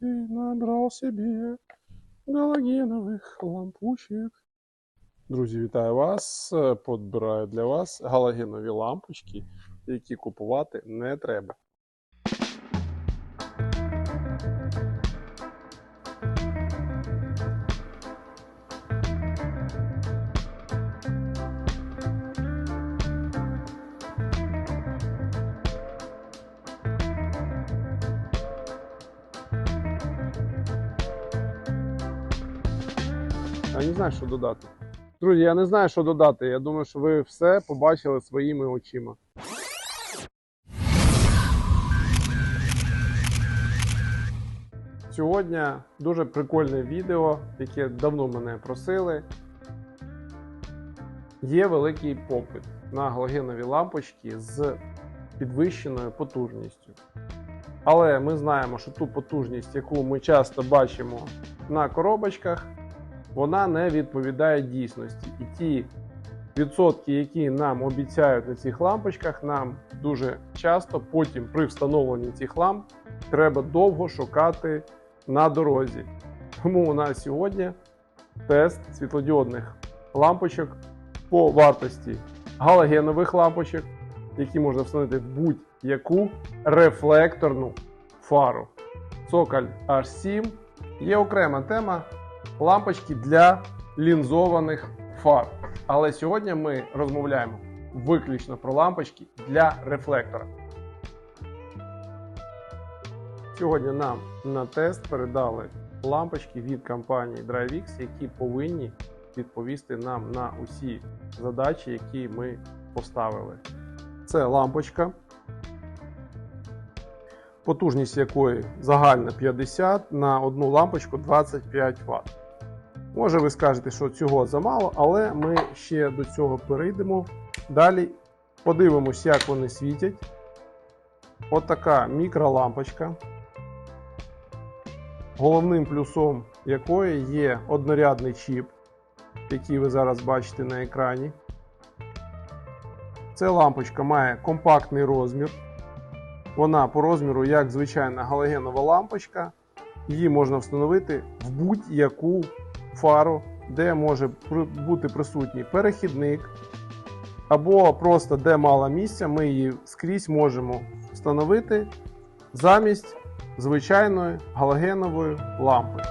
ты набрал себе галогенових лампучек. Друзі, вітаю вас! Е, Подбираю для вас галогенові лампочки, які купувати не треба. Я не знаю, що додати. Друзі, я не знаю, що додати. Я думаю, що ви все побачили своїми очима. Сьогодні дуже прикольне відео, яке давно мене просили. Є великий попит на галогенові лампочки з підвищеною потужністю. Але ми знаємо, що ту потужність, яку ми часто бачимо на коробочках, вона не відповідає дійсності. І ті відсотки, які нам обіцяють на цих лампочках, нам дуже часто потім при встановленні цих ламп треба довго шукати на дорозі. Тому у нас сьогодні тест світлодіодних лампочок по вартості галогенових лампочок, які можна встановити в будь-яку рефлекторну фару. Цоколь H7 є окрема тема лампочки для лінзованих фар. Але сьогодні ми розмовляємо виключно про лампочки для рефлектора. Сьогодні нам на тест передали лампочки від компанії DriveX, які повинні відповісти нам на усі задачі, які ми поставили. Це лампочка, потужність якої загальна 50 на одну лампочку 25 Вт. Може ви скажете, що цього замало, але ми ще до цього перейдемо. Далі подивимось, як вони світять. От така мікролампочка, головним плюсом якої є однорядний чіп, який ви зараз бачите на екрані. Ця лампочка має компактний розмір. Вона по розміру, як звичайна галогенова лампочка. Її можна встановити в будь-яку фару, де може бути присутній перехідник, або просто де мало місця, ми її скрізь можемо встановити замість звичайної галогенової лампи.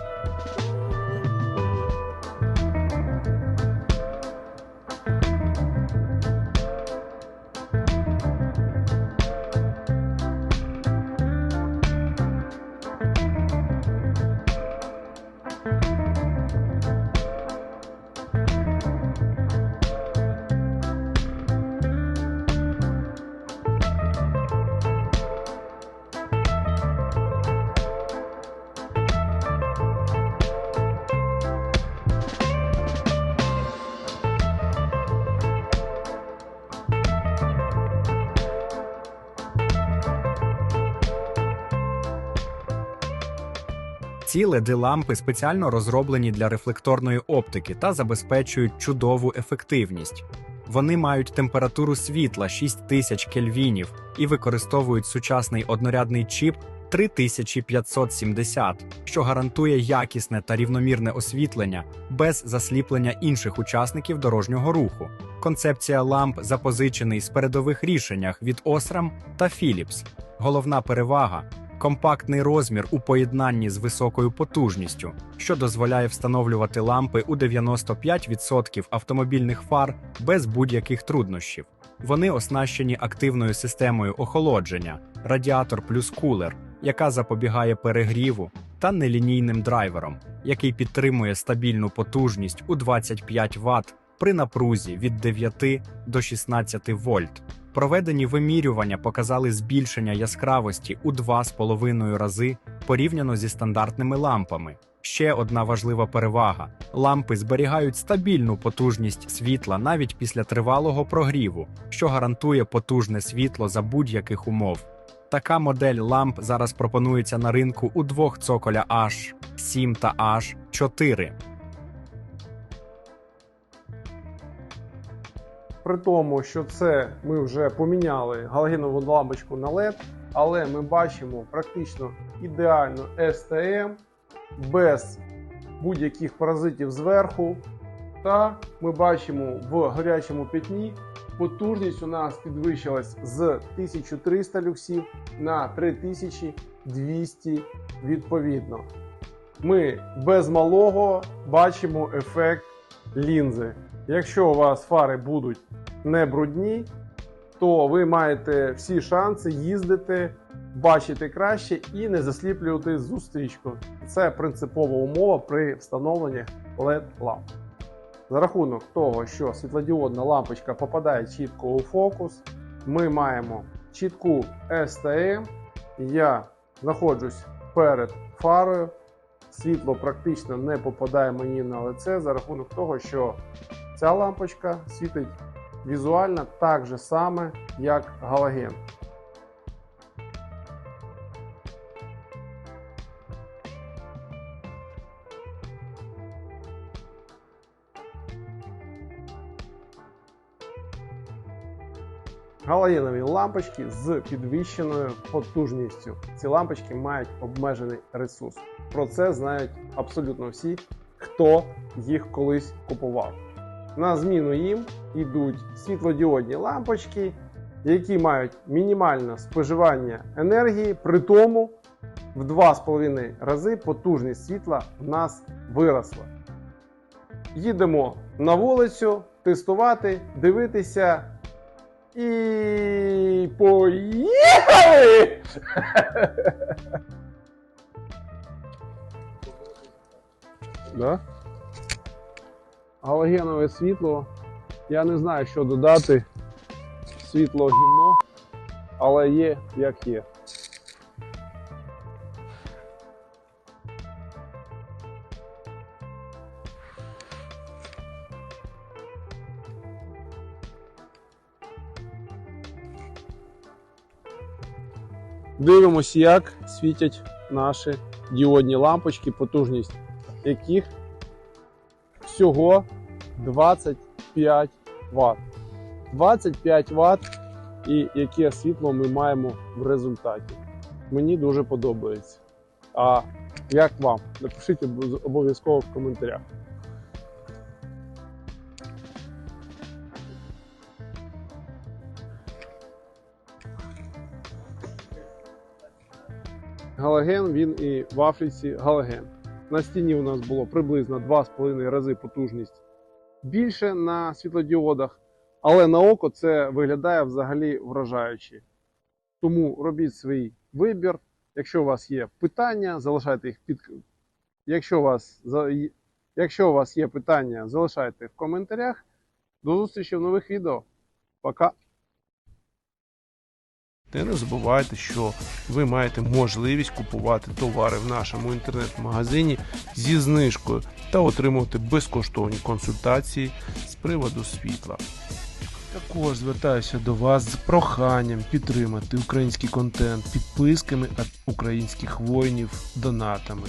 Ці led лампи спеціально розроблені для рефлекторної оптики та забезпечують чудову ефективність. Вони мають температуру світла 6000 кельвінів і використовують сучасний однорядний чіп 3570, що гарантує якісне та рівномірне освітлення без засліплення інших учасників дорожнього руху. Концепція ламп запозичений з передових рішеннях від Osram та Philips. Головна перевага компактний розмір у поєднанні з високою потужністю, що дозволяє встановлювати лампи у 95% автомобільних фар без будь-яких труднощів. Вони оснащені активною системою охолодження, радіатор плюс кулер, яка запобігає перегріву, та нелінійним драйвером, який підтримує стабільну потужність у 25 Вт при напрузі від 9 до 16 вольт. Проведені вимірювання показали збільшення яскравості у 2,5 рази порівняно зі стандартними лампами. Ще одна важлива перевага: лампи зберігають стабільну потужність світла навіть після тривалого прогріву, що гарантує потужне світло за будь-яких умов. Така модель ламп зараз пропонується на ринку у двох цоколя H7 та H4. При тому, що це ми вже поміняли галогенову лампочку на LED, але ми бачимо практично ідеальну STM без будь-яких паразитів зверху. Та ми бачимо в гарячому пятні потужність у нас підвищилась з 1300 люксів на 3200 відповідно. Ми без малого бачимо ефект лінзи. Якщо у вас фари будуть не брудні, то ви маєте всі шанси їздити, бачити краще і не засліплювати зустрічку. Це принципова умова при встановленні LED ламп. За рахунок того, що світлодіодна лампочка попадає чітко у фокус, ми маємо чітку STM. Я знаходжусь перед фарою. Світло практично не попадає мені на лице за рахунок того, що ця лампочка світить візуально так же саме, як галоген. Галогенові лампочки з підвищеною потужністю. Ці лампочки мають обмежений ресурс. Про це знають абсолютно всі, хто їх колись купував. На зміну їм йдуть світлодіодні лампочки, які мають мінімальне споживання енергії, при тому в 2,5 рази потужність світла в нас виросла. Їдемо на вулицю тестувати, дивитися. І поїхали! да? Галогенове світло. Я не знаю, що додати. Світло гімно, але є як є. Дивимося, як світять наші діодні лампочки, потужність яких всього 25 Вт. 25 Вт і яке світло ми маємо в результаті. Мені дуже подобається. А як вам? Напишіть обов'язково в коментарях. Галоген, він і в Африці галоген. На стіні у нас було приблизно 2,5 рази потужність більше на світлодіодах, але на око це виглядає взагалі вражаюче. Тому робіть свій вибір. Якщо у вас є питання, залишайте їх під. Якщо у вас, Якщо у вас є питання, залишайте в коментарях. До зустрічі в нових відео. Пока! Не забувайте, що ви маєте можливість купувати товари в нашому інтернет-магазині зі знижкою та отримувати безкоштовні консультації з приводу світла. Також звертаюся до вас з проханням підтримати український контент підписками від українських воїнів донатами.